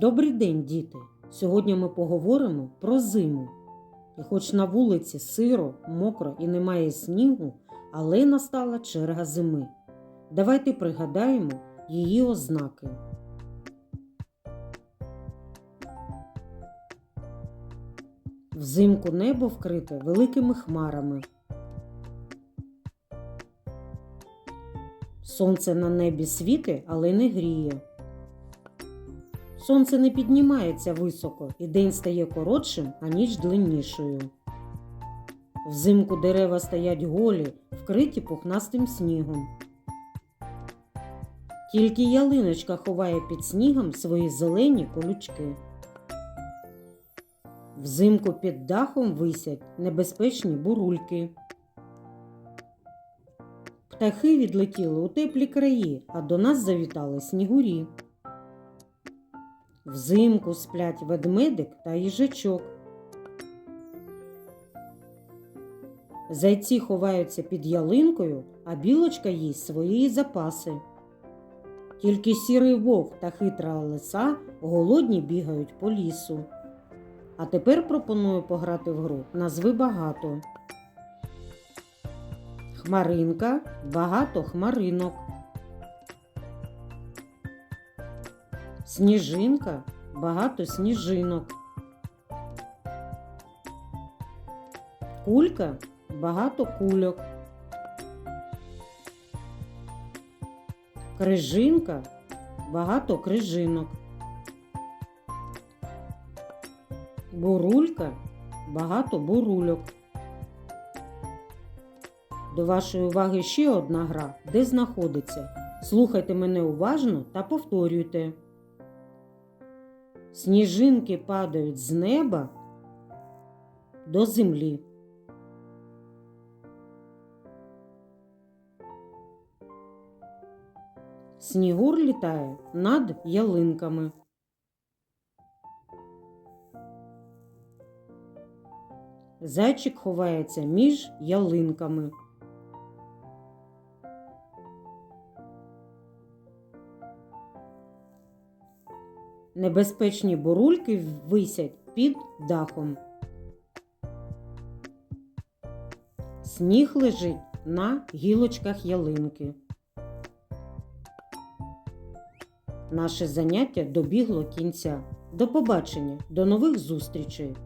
Добрий день, діти! Сьогодні ми поговоримо про зиму. І хоч на вулиці сиро, мокро і немає снігу, але настала черга зими. Давайте пригадаємо її ознаки. Взимку небо вкрите великими хмарами. Сонце на небі світи, але не гріє. Сонце не піднімається високо, і день стає коротшим, а ніч длиннішою. Взимку дерева стоять голі, вкриті пухнастим снігом. Тільки ялиночка ховає під снігом свої зелені колючки. Взимку під дахом висять небезпечні бурульки. Птахи відлетіли у теплі краї, а до нас завітали снігурі. Взимку сплять ведмедик та їжачок. Зайці ховаються під ялинкою, а білочка їсть свої запаси. Тільки сірий вовк та хитра лиса голодні бігають по лісу. А тепер пропоную пограти в гру назви багато. Хмаринка багато хмаринок. Сніжинка багато сніжинок. Кулька багато кульок. Крижинка багато крижинок. Бурулька багато бурульок. До вашої уваги ще одна гра, де знаходиться. Слухайте мене уважно та повторюйте. Сніжинки падають з неба до землі. Снігур літає над ялинками. Зайчик ховається між ялинками. Небезпечні бурульки висять під дахом. Сніг лежить на гілочках ялинки. Наше заняття добігло кінця. До побачення, до нових зустрічей!